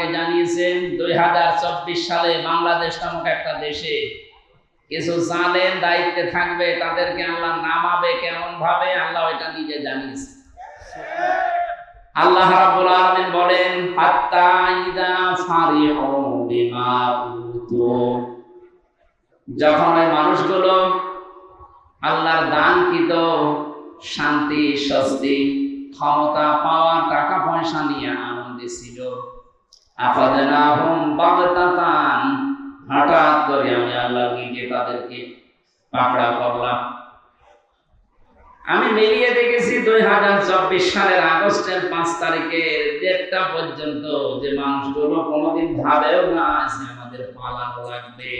আগে জানিয়েছেন, দুই হাজার চব্বিশ সালে বাংলাদেশ নামক একটা দেশে কিছু জালেম দায়িত্বে থাকবে, তাদেরকে আল্লাহ নামাবে কেমন ভাবে আল্লাহ এটা নিজে জানিয়েছে আল্লাহ রাব্বুল আলামিন বলেন, হাত্তা ইদা ফারিহু বিমা উতু। যখন ওই মানুষগুলো আল্লাহর দানকৃত শান্তি, স্বস্তি, ক্ষমতা পাওয়া টাকা পয়সা নিয়ে আনন্দে ছিল বাগতাতান হঠাৎ করে আমি আল্লাহ নিজে তাদেরকে পাকড়া করলাম। আমি মিলিয়ে দেখেছি দুই হাজার চব্বিশ সালের আগস্টের পাঁচ তারিখের দেড়টা পর্যন্ত যে মানুষগুলো কোনোদিন ভাবেও না আছে আমাদের পালানো লাগবে।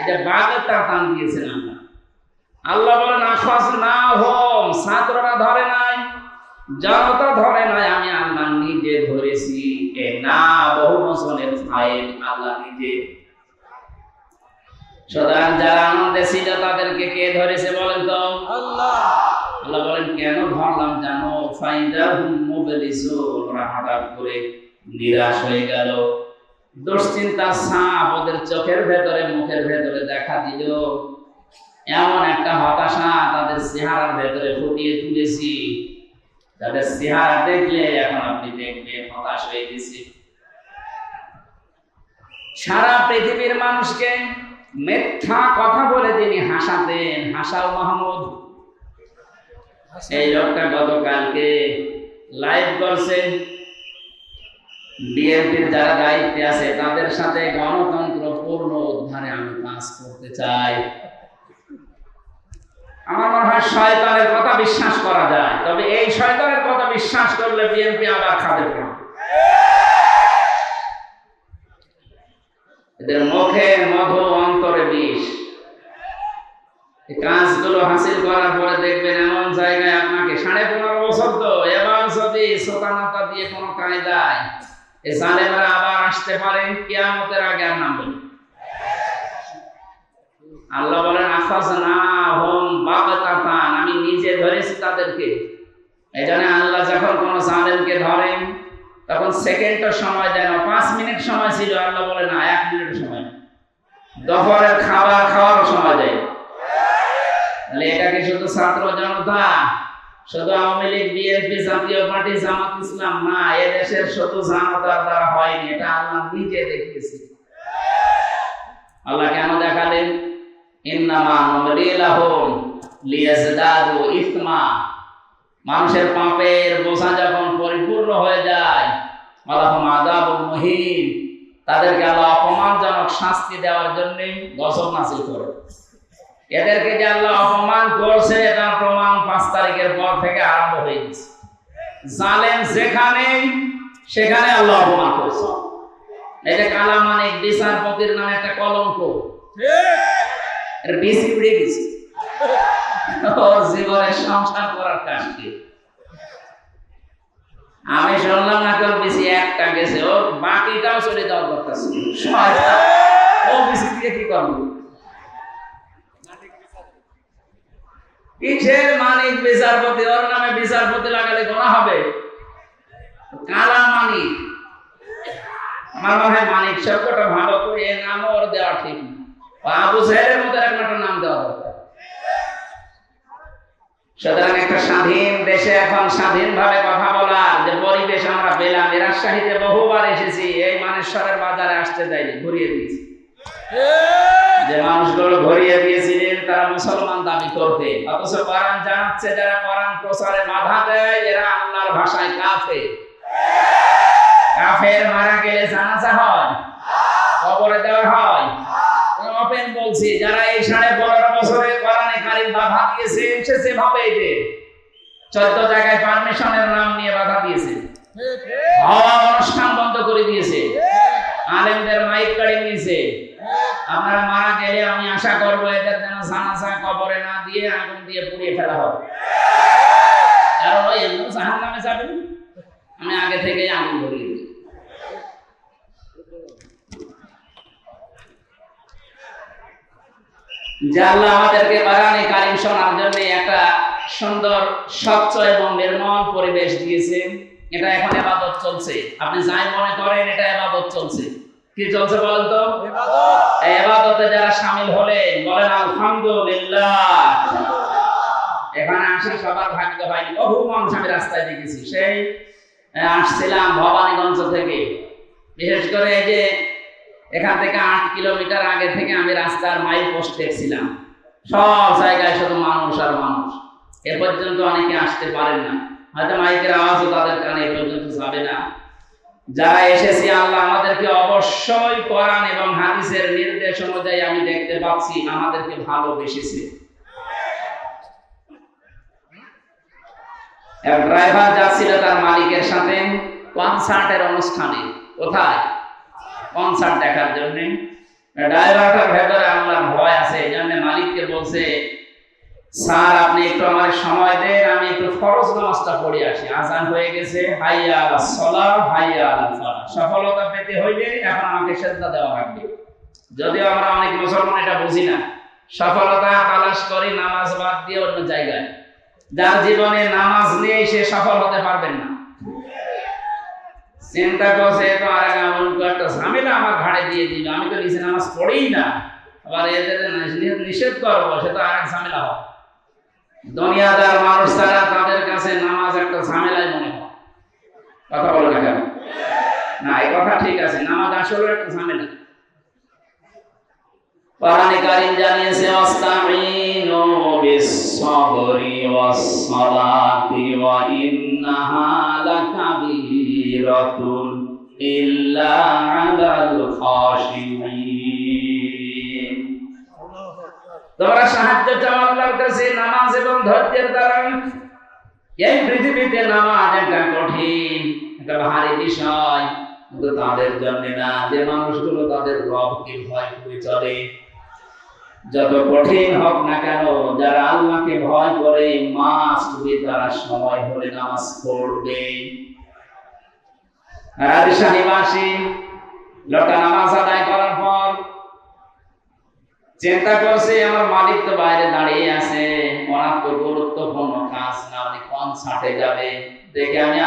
এটা দিয়েছেন আমরা আল্লাহ আশ্বাস না হোম ছাত্ররা ধরে নাই, জনতা ধরে নাই, আমি আল্লাহ নিজে ধরেছি। না বহু বছরের ফাইল আল্লাহ নিজে। সুতরাং যারা আনন্দে ছিল তাদেরকে কে ধরেছে বলেন তো? আল্লাহ। আল্লাহ বলেন কেন ধরলাম জানো? ফাইদা ওরা হঠাৎ করে নিরাশ হয়ে গেল। দুশ্চিন্তা সাপ ওদের চোখের ভেতরে মুখের ভেতরে দেখা দিল। এমন একটা হতাশা তাদের চেহারার ভেতরে ফুটিয়ে তুলেছি। তাদের চেহারা দেখলে এখন আপনি দেখবেন হতাশ হয়ে গেছে। সারা পৃথিবীর মানুষকে মিথ্যা কথা বলে তিনি হাসাতেন হাসাও মাহমুদ। এই লোকটা গতকালকে লাইভ করছে। বিএনপির যারা দায়িত্বে আছে, তাদের সাথে গণতন্ত্র পূর্ণ উদ্ধারে আমি কাজ করতে চাই। আমার মনে হয় শয়তানের কথা বিশ্বাস করা যায়। তবে এই শয়তানের কথা বিশ্বাস করলে বিএনপি আবার খাবে না এদের মুখে মধু অন্তরে বিষ। কাজগুলো হাসিল করার পরে দেখবেন এমন জায়গায় আপনাকে সাড়ে পনেরো বছর তো এবার যদি সোতানাতা দিয়ে কোনো কায়দায় এই জালেমরা আবার আসতে পারে, কিয়ামতের আগে আর নামবে না। আল্লাহ বলেন আফাজ না আমি নিজে ধরেছি তাদেরকে। এই জন্য আল্লাহ যখন কোনো জালেমকে ধরেন তখন সেকেন্ডের সময় দেন না, পাঁচ মিনিট সময় ছিল আল্লাহ বলে না এক মিনিট সময়। দুপুরের খাবার খাওয়ার সময় দেয়। তাহলে এটা কি শুধু ছাত্র জনতা? শুধু আওয়ামী লীগ বিএনপি জাতীয় পার্টি জামাত ইসলাম? না এ দেশের শুধু জামাতার দ্বারা হয়নি এটা আল্লাহ নিজে দেখিয়েছে। আল্লাহ কেন দেখালেন? মানুষের পাপের বোঝা যখন পরিপূর্ণ হয়ে যায় তাদেরকে আল্লাহ অপমানজনক শাস্তি দেওয়ার জন্য গজব নাসিল করে এদেরকে যে আল্লাহ অপমান করছে, তার প্রমাণ পাঁচ তারিখের পর থেকে আরম্ভ হয়ে গেছে। জালেম যেখানে, সেখানে আল্লাহ অপমান করছে। যে কালামানিক বিচারপতির নামে একটা কলঙ্ক। এর বেশি উড়ে গেছে। জীবনে সংসার করার কাজ আমি শুনলাম না কেউ বেশি একটা গেছে ও বাকিটাও চলে যাওয়ার কথা ও বেশি দিয়ে কি করব? কিসের মানিক বিচারপতি? ওর নামে বিচারপতি লাগালে গোনা হবে? কালা মানিক আমার মনে হয় মানিক শব্দটা ভালো করে এ নামও ওর দেওয়া ঠিক না। আবু সাহেবের মতো একটা নাম দেওয়া সুতরাং একটা স্বাধীন দেশে এখন স্বাধীনভাবে কথা বলার যে পরিবেশ আমরা পেলাম রাজশাহীতে বহুবার এসেছি, এই মানেশ্বরের বাজারে আসতে যাইনি ঘুরিয়ে দিয়েছি। যে মানুষগুলো ঘুরিয়ে দিয়েছিলেন, তারা মুসলমান দাবি করতে অথচ কোরআন জানাচ্ছে, যারা কোরআন প্রচারে বাধা দেয়, এরা আল্লাহর ভাষায় কাফে কাফের মারা গেলে জানাজা হয়, কবরে দেওয়া হয়। ওপেন বলছি, যারা এই সাড়ে পনেরো বছরে কোরআনে কারিম বাধা দিয়েছে সে সেভাবে যে চোদ্দ জায়গায় পারমিশনের নাম নিয়ে বাধা দিয়েছে। হওয়া অনুষ্ঠান বন্ধ করে দিয়েছে। আলেমদের মাইক নিয়েছে। আপনারা মারা গেলে আমি আশা করব এদের যেন জানাজা কবরে না দিয়ে আগুন দিয়ে পুড়িয়ে ফেলা হবে কারণ ওই জাহান আমি আগে থেকেই আগুন ধরিয়ে যে আল্লাহ আমাদেরকে বাগানে কারিম শোনার জন্য একটা সুন্দর স্বচ্ছ এবং নির্মল পরিবেশ দিয়েছে। এটা এখন এবাদত চলছে। আপনি যাই মনে করেন এটা এবাদত চলছে। কি চলছে বলেন তো? এবাদতে যারা শামিল হলেন বলেন আলহামদুলিল্লাহ। এখানে আসে সবার ভাগ্য হয়নি বহু মানুষ আমি রাস্তায় দেখেছি। সেই আসছিলাম ভবানীগঞ্জ থেকে। বিশেষ করে এই যে এখান থেকে আট কিলোমিটার আগে থেকে আমি রাস্তার মাইল পোস্ট দেখছিলাম সব জায়গায় শুধু মানুষ আর মানুষ। এ পর্যন্ত অনেকে আসতে পারেন না। হয়তো মাইকের আওয়াজও তাদের কানে এ পর্যন্ত যাবে না। যারা এসেছি, আল্লাহ আমাদেরকে অবশ্যই কোরআন এবং হাদিসের নির্দেশ অনুযায়ী আমি দেখতে পাচ্ছি, আমাদেরকে ভালোবেসেছে। এক ড্রাইভার যাচ্ছিল তার মালিকের সাথে কনসার্টের অনুষ্ঠানে। কোথায়? কনসার্ট দেখার জন্য। ড্রাইভারটার ভেতরে আল্লাহর ভয় আছে, এই জন্য মালিককে বলছে, স্যার, আপনি একটু আমার সময় দেন, আমি একটু ফরজ নামাজটা পড়ে আসি। আজান হয়ে গেছে, হাইয়া আলা সলা হাইয়া আলা ফালা সফলতা পেতে হইলে এখন আমাকে সেজদা দেওয়া লাগবে। যদিও আমরা অনেক মুসলমান, এটা বুঝি না। সফলতা তালাশ করি, নামাজ বাদ দিয়ে অন্য জায়গায়। যার জীবনে নামাজ নেই, সে সফল হতে পারবেন না। চিন্তা করছে তো আর এমন একটা ঝামেলা আমার ঘাড়ে দিয়ে দিল। আমি তো নিচে নামাজ পড়েই না। আবার এদের নিষেধ করব, সে তো আর এক ঝামেলা হয় দুনিয়াদার মানুষ তারা তাদের কাছে নামাজ একটা ঝামেলায় মনে হয় কথা বলে না না, এই কথা ঠিক আছে, নামাজ আসলে একটা ঝামেলা। কোরআনে কারীম জানিয়েছে ওয়াস্তাঈনু বিস-সাবরি ওয়াস-সালাতি ওয়া ইন্নাহা লাকাবীরাতুন ইল্লা 'আলাল খাশিঈন। তোমরা সাহায্য চাও আল্লাহর কাছে, নামাজ এবং ধৈর্যের দ্বারা। এই পৃথিবীতে নামাজ একটা কঠিন, একটা ভারী বিষয়। কিন্তু তাদের জন্য না, যে মানুষগুলো তাদের রবকে ভয় করে চলে। যত কঠিন হোক না কেন, যারা আল্লাহকে ভয় করে মাস তারা সময় হলে নামাজ পড়বে। রাজশাহীবাসী লোকটা নামাজ আদায় করার পর চিন্তা করছে, আমার মালিক তো বাইরে দাঁড়িয়ে আছে ওনার তো গুরুত্বপূর্ণ কাজ না, উনি যাবে? দেখে আমি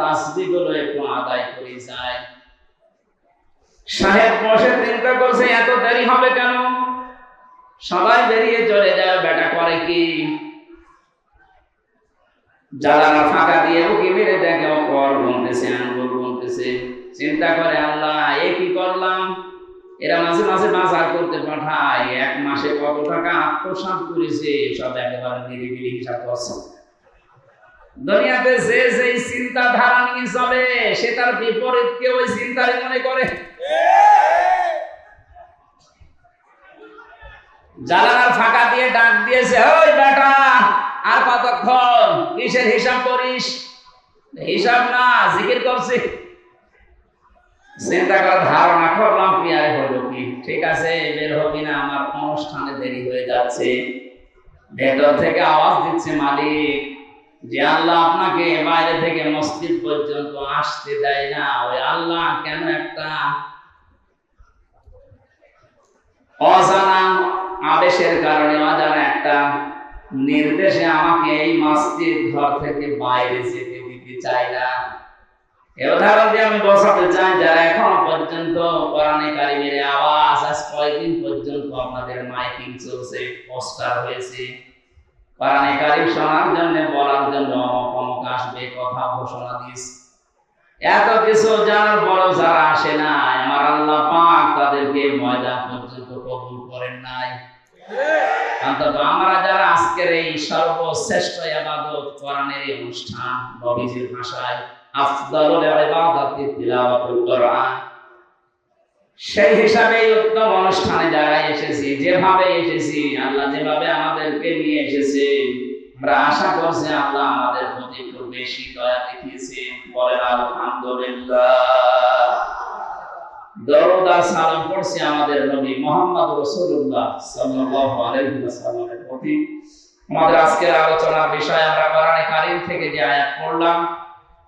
তাসবি গুলো একটু আদায় করে, যাই। সাহেব বসে চিন্তা করছে, এত দেরি হবে কেন? সবাই বেরিয়ে চলে যায়, বেটা করে কি? জ্বালানা ফাঁকা দিয়ে উকি মেরে দেখে ও কর আঙ্গুল গুনতেছে চিন্তা করে আল্লাহ, এ কি করলাম? এরা মাসে মাসে বাজার করতে পাঠায়, এক মাসে কত টাকা আত্মসাৎ করেছে, সব একেবারে নিরিবিলি হিসাব করছে। দুনিয়াতে যে যে চিন্তা ধারা নিয়ে চলে, সে তার ওই মনে করে। জানালার ফাঁকা দিয়ে ডাক দিয়েছে, ওই বেটা, আর কতক্ষণ? কিসের হিসাব করিস? হিসাব না, জিকির করছি। চিন্তা করে ধারণা করলাম পিয়ারে হলো কি? ঠিক আছে, বের হবি না আমার অনুষ্ঠানে দেরি হয়ে যাচ্ছে। ভেতর থেকে আওয়াজ দিচ্ছে মালিক, যে আল্লাহ আপনাকে বাইরে থেকে মসজিদ পর্যন্ত আসতে দেয় না। ওই আল্লাহ কেন একটা অজানা আদেশের কারণে, অজানা একটা নির্দেশে আমাকে এই মসজিদ ঘর থেকে বাইরে যেতে দিতে চায় না। এ উদাহরণ দিয়ে আমি বসাতে চাই, যারা এখনও পর্যন্ত কোরআনে কারিমের আওয়াজ আজ কয়েকদিন পর্যন্ত আপনাদের মাইকিং চলছে, পোস্টার হয়েছে। কোরআনে কারিম শোনার জন্য, বলার জন্য অমুক আসবে, কথা ঘোষণা দিয়েছে। এত কিছু জানার পরও যারা আসে না আমার আল্লাহ পাক তাদেরকে ময়দান পর্যন্ত কবুল করেন নাই। অন্তত আমরা যারা আজকের এই সর্বশ্রেষ্ঠ ইবাদত কোরআনের অনুষ্ঠান নবীজির ভাষায় আফদালুল ইবাদাতি তিলাওয়াতুল কোরআন। সেই হিসাবে উত্তম অনুষ্ঠানে যারা এসেছি, যেভাবে এসেছি, আল্লাহ যেভাবে আমাদেরকে নিয়ে এসেছে, আমরা আশা করছি আল্লাহ আমাদের প্রতি একটু বেশি দয়া দেখিয়েছে বলেন, আলহামদুলিল্লাহ। দরুদ সালাম পড়ছি আমাদের নবী মোহাম্মদ রাসূলুল্লাহ সাল্লাল্লাহু আলাইহি ওয়াসাল্লামের প্রতি। আমাদের আজকের আলোচনার বিষয় আমরা কোরআনে কারীম থেকে যে আয়াত পড়লাম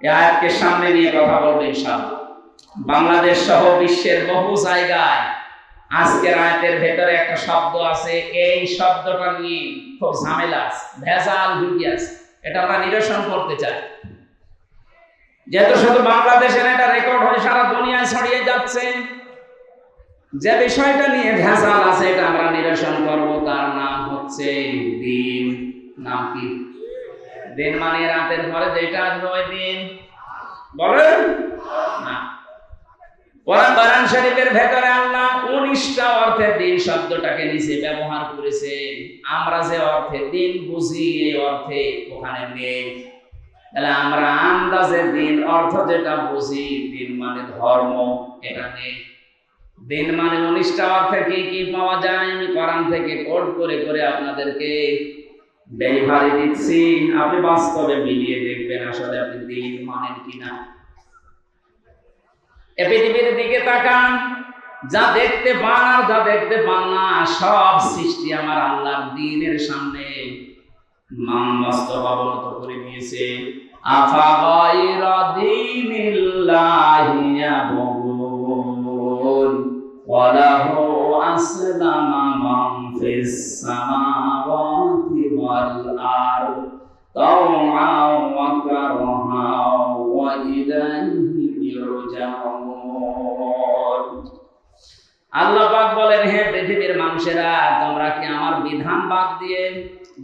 আয়াতকে সামনে নিয়ে কথা বলব ইনশাআল্লাহ। বাংলাদেশ সহ বিশ্বের বহু জায়গায় আজকের আয়াতের ভেতরে একটা শব্দ আছে। এই শব্দটা নিয়ে খুব ঝামেলা ভেজাল ঢুকি এটা আমরা নিরসন করতে চাই। যেহেতু শুধু বাংলাদেশের এটা রেকর্ড হয়ে সারা দুনিয়ায় ছড়িয়ে যাচ্ছে, যে বিষয়টা নিয়ে ভেজাল আছে এটা আমরা নিরসন করব, তার নাম হচ্ছে দিন। নাম কি? দিন মানে রাতের পরে যেটা আসবে ওই দিন। বলেন? না। কোরআন কোরআন শরীফের ভেতরে আল্লাহ উনিশটা অর্থে দিন শব্দটাকে নিচে ব্যবহার করেছে। আমরা যে অর্থে দিন বুঝি, এই অর্থে ওখানে নেই তাহলে আমরা আন্দাজে দিন অর্থ যেটা বুঝি, দিন মানে ধর্ম, এটা নেই। দিন মানে উনিশটা অর্থে কি কি পাওয়া যায়? আমি কোরআন থেকে কোড করে করে আপনাদেরকে ডেলিভারি দিচ্ছি আপনি বাস্তবে মিলিয়ে দেখবেন আসলে আপনি দিন মানেন কিনা। পৃথিবীর দিকে তাকান, যা দেখতে পান আর যা দেখতে পান না সব সৃষ্টি আমার আল্লাহর দিনের সামনে। মান বাস্তব অবনত করে দিয়েছে। আফা গায়রা দীনিল্লাহি ইয়াবগুন, ওয়া আসলামা মান ফিস সামাওয়াতি। ওয়া কারহা ওয়া ইলাইহি ইরজাউন আল্লাহ পাক বলেন, হে পৃথিবীর মানুষেরা, তোমরা কি আমার বিধান বাদ দিয়ে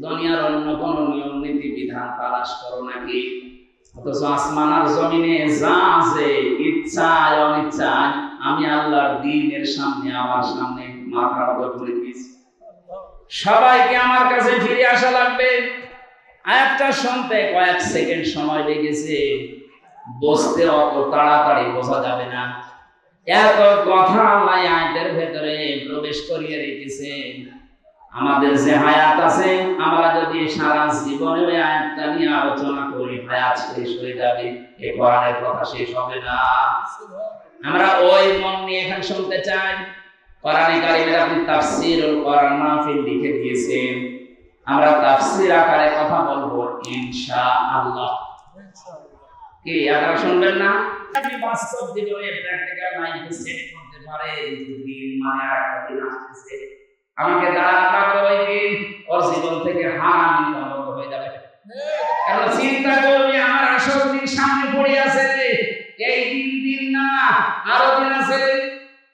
দুনিয়ার অন্য কোন নিয়ম নীতি বিধান তালাশ করো নাকি? অথচ আসমান আর জমিনে যা আছে অনিচ্ছায়, আমি আল্লাহর দিনের সামনে, আমার সামনে মাথা করে দিয়েছি সবাইকে আমার কাছে ফিরে আসা লাগবে। আয়াতটা শুনতে কয়েক সেকেন্ড সময় লেগেছে। বসতে অত তাড়াতাড়ি বোঝা যাবে না। এত কথা আল্লাহ আয়াতের ভেতরে প্রবেশ করিয়ে রেখেছে। আমাদের যে হায়াত আছে, আমরা যদি সারা জীবনে ওই আয়াতটা নিয়ে আলোচনা করি, হায়াত শেষ হয়ে যাবে। এ কোরআনের কথা শেষ হবে না। আমরা ওই মন নিয়ে এখানে শুনতে চাই। কোরআনে কারিমের আপনি তাফসীর ও কোরআন মাহফিল লিখে দিয়েছেন। আমরা তাফসীর আকারে কথা বলব ইনশাআল্লাহ। কি, আপনারা শুনবেন না? আপনি বাস্তব জীবনে প্র্যাকটিক্যাল করতে পারে মানে দিন আমাকে দাঁড়া ওর জীবন থেকে বন্ধ হয়ে যাবে। চিন্তা করবি, আমার আসল দিন সামনে পড়ে আছে। এই দিন দিন না, আরও দিন আছে।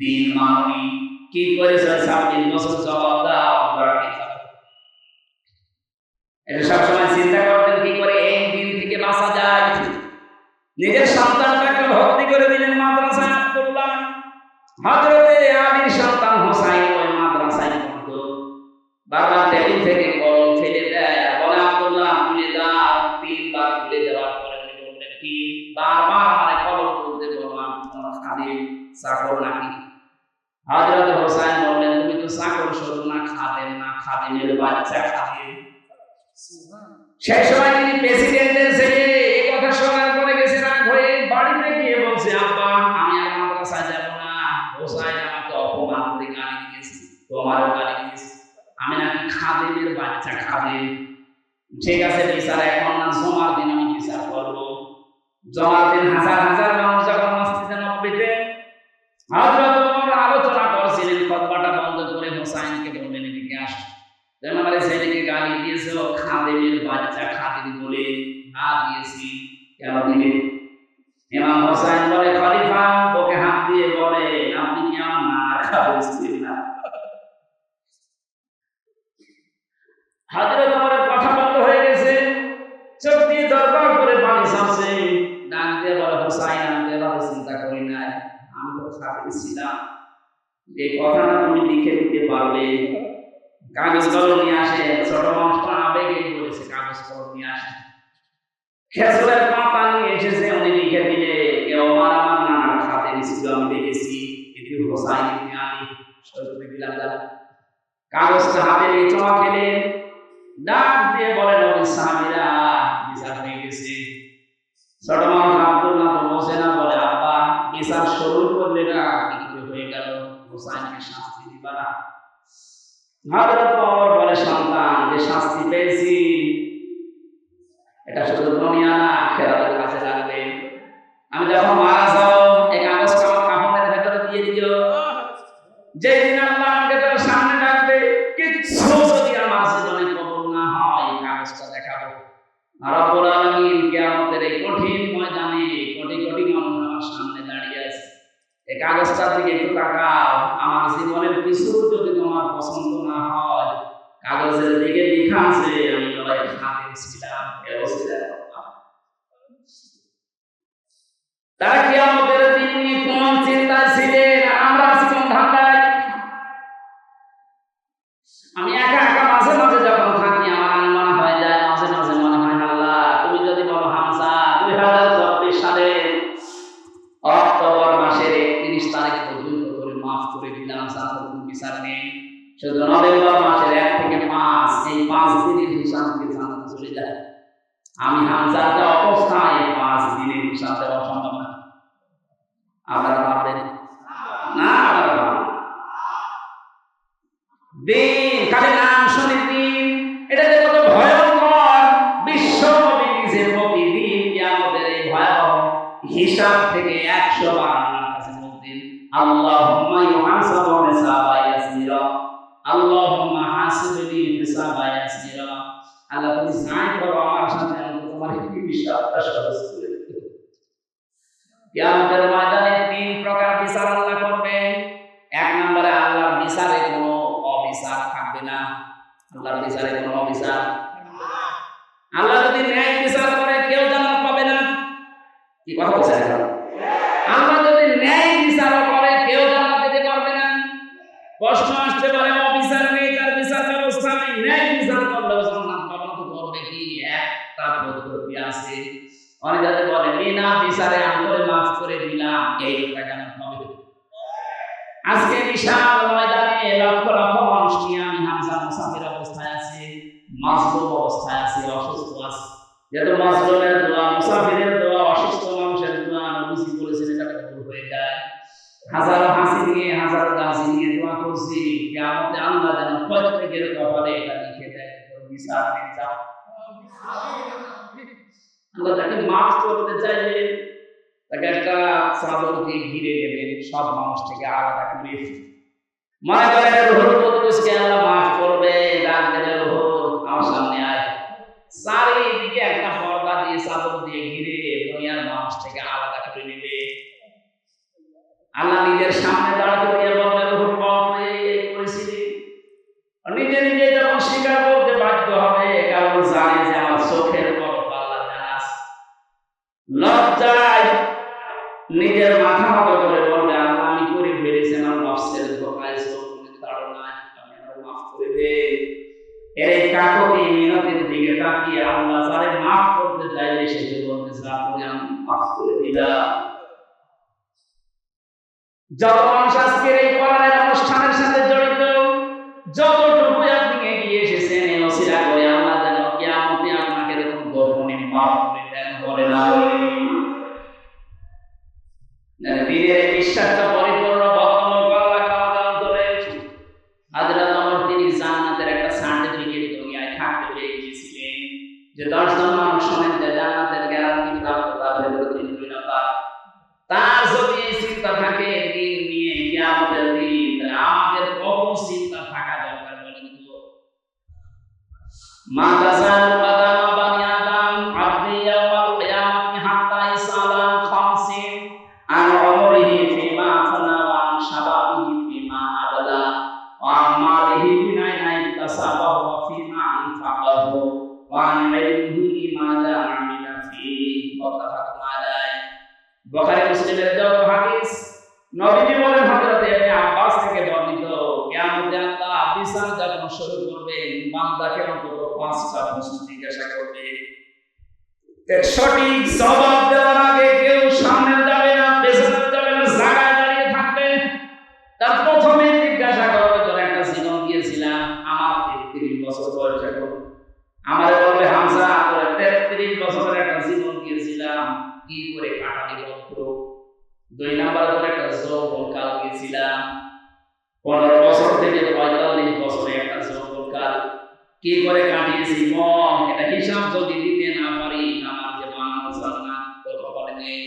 দিন মানি, কি করেছ ছাব্বিশ বছর জবাব দাও? এটা সবসময় চিন্তা করতেন কি করে এই দিন থেকে বাঁচা যায় নিজের সন্তানটাকে ভক্তি করে দিলেন মাদ্রাসা আব্দুল্লাহ হজরতে আলীর হজরত হোসাইন বললেন, তুমি তো চাকর, শুধু না খাদেন, না খাদেনের বাচ্চা খাদেন। সেই সময় তিনি প্রেসিডেন্টের ছেলে, এই কথা শোনার পরে গেছে রাগ হয়ে বাড়িতে গিয়ে বলছে, আব্বা, আমি আর মাদ্রাসায় যাব না। হোসাইন আমাকে অপমান করে গালি দিয়েছে, তোমারও গালি দিয়েছে। আমি নাকি খাদেমের বাচ্চা খাদেম। ঠিক আছে, বিচার, এখন না, জমার দিন আমি বিচার করব। জমার দিন হাজার হাজার মানুষ যখন মসজিদে নবীতে হযরত হোসাইন বলে, খলিফা, ওকে হাত দিয়ে বলে, আপনি কি আমার না খাবেন না। হাজরত ওমরের কথা বন্ধ হয়ে গেছে। চোখ দিয়ে দরবার করে পানি ছাড়ছে। ডাক দিয়ে বলে, হোসাইন, আমি এভাবে চিন্তা করি না আমি তো খাতে ছিলাম যে কথাটা তুমি লিখে দিতে পারলে। কাগজ কলম নিয়ে আসে। ছোট মানুষ আবেগে বলেছে, কাগজ কলম নিয়ে আসে। এসেছে ছেলে মিলে ওমার আমার নানার সাথে নিছিল আমি দেখেছি, এটি হোসাইন ইবনে আলী, সৈয়দ বিলাল কাগজটা হাতে নিয়ে চমা খেলেন ডাক দিয়ে বলেন ওই সাহাবীরা, বিচার হয়ে গেছে। ছোট আব্দুল্লাহ তো বসে না, বলে, আব্বা, বিচার শুরু করলে না কীভাবে হয়ে গেল হোসাইনকে শাস্তি দিবা না। হযরত ওমর বলে, সন্তান, যে শাস্তি পেয়েছি, এটা শুধু দুনিয়া না আখেরাত আমি যখন মারা যাও এই কাগজটা আমার কাপড়ের ভেতরে দিয়ে দিও। যেদিন আল্লাহ আমাকে তোর সামনে ডাকবে, কিচ্ছু যদি আমার জীবনে কবল না হয় কাগজটা দেখাবো। রব্বুল আলামিন কিয়ামতের এই কঠিন ময়দানে কোটি কোটি মানুষ আমার সামনে দাঁড়িয়ে আছে। এই কাগজটার দিকে একটু তাকাও। আমার জীবনের কিছু যদি তোমার পছন্দ না হয়, কাগজের দিকে লেখা আছে, আমি লড়াই খাতে ছিলাম এ তারা কিয়ামত দিন কাজে নাম শুনে এটা যে ভয়ঙ্কর বিশ্ব নবী নিজের হিসাব থেকে দিছে অনেক যাদের বলে বিনা বিচারে আন্তরে মাফ করে দিলাম। এই লোকটা কেন হবে? আজকে বিশাল ময়দানে লক্ষ লক্ষ মানুষ আমি হামজা মুসাফির অবস্থায় আছে মাজলুম অবস্থায় আছে, অসুস্থ আছে। যেহেতু মাজলুমের দোয়া মুসাফির মাছ চলতে চাইলেন তাকে একটা চাদর দিয়ে ঘিরে নেবেন, সব মানুষ থেকে আলাদা করে। মনে করেন রোহর বদলুসকে আল্লাহ মাফ করবে ডাক দেবে রোহর আমার সামনে আয়। চারিদিকে একটা পর্দা দিয়ে, চাদর দিয়ে ঘিরে দুনিয়ার মানুষ থেকে আলাদা করে নেবে। আল্লাহ নিজের সামনে যারা জানানো শুরু করবেন বান্দা কেন কত পাঁচটা প্রশ্ন জিজ্ঞাসা করবে। সঠিক জবাব দেওয়ার আগে কেউ সামনে কি করে কাটিয়েছি? মন, এটা হিসাব যদি দিতে না পারি, আমার যে মানুষ কপালে নেই।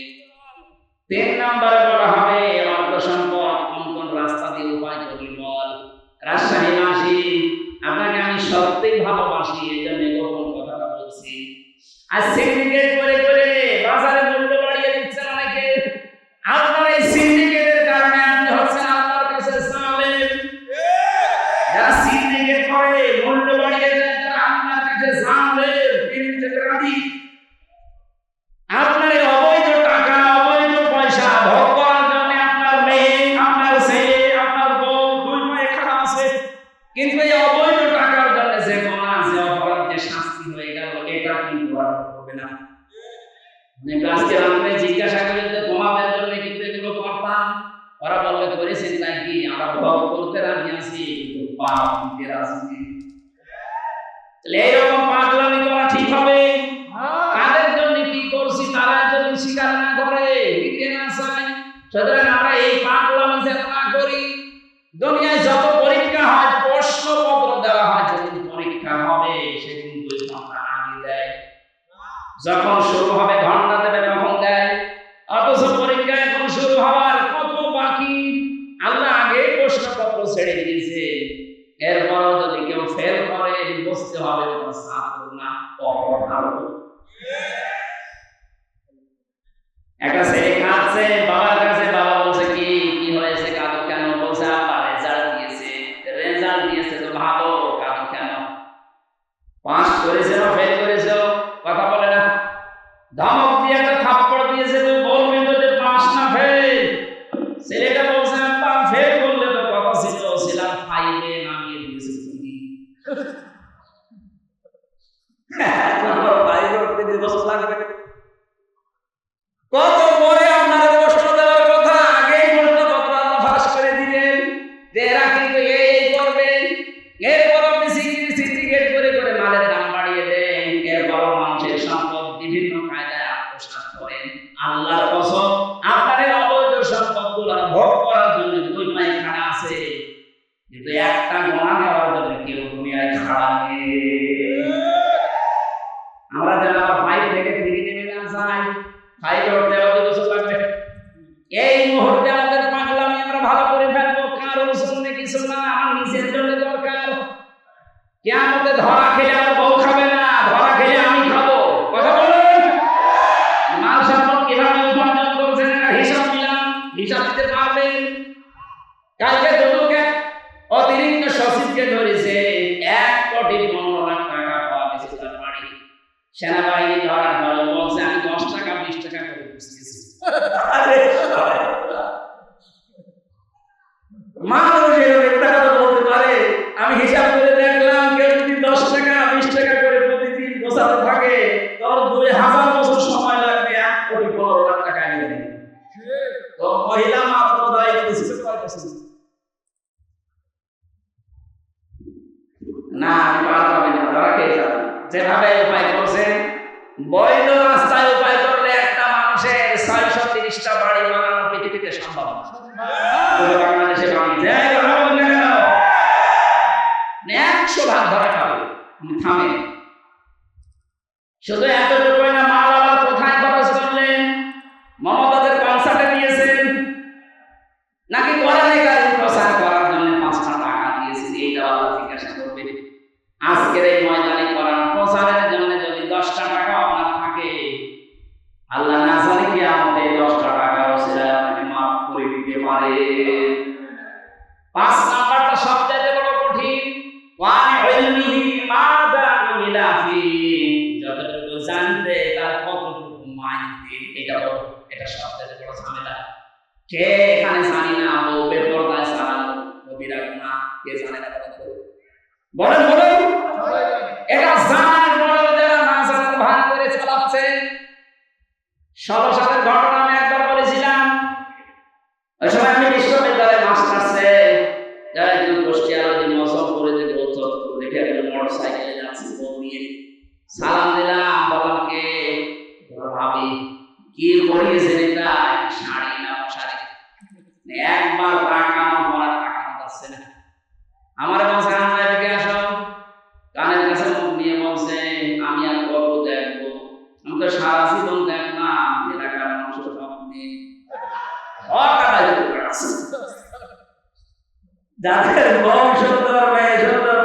তিন বলা হবে অর্থ সম্পদ কোন কোন রাস্তা দিয়ে উপায় করি বল? রাজশাহী মাসি আপনাকে আমি সত্যি ভালোবাসি, এই জন্য গোপন কথাটা বলছি। আর সিন্ডিকেট করে ঠিক না আসলে সুতরাং আমরা এই পাগলা না করি দুনিয়ায় যত পরীক্ষা হয় প্রশ্নপত্র দেওয়া হয় যেদিন পরীক্ষা হবে সেদিন বুঝতে আমরা আগে দেয় যখন শুরু হবে বাইরে তিনি রসলা কেয়ামতে ধরা খেলে রাস্তায় উপায় করলে একটা মানুষের ছয়শো তিরিশটা বাড়ি বানানো পৃথিবীতে সম্ভব বাংলাদেশে হ্যাঁ, একশো ভাগ ধরা খাবে। থামে শুধু এত কে এখানে জানি না, ও বেপরদায় সারা নবীরা না কে জানে না কথা বলেন বলেন। এটা জানার যারা ভাগ করে চালাচ্ছে যাদের বউ সুন্দর মেয়ে সুন্দর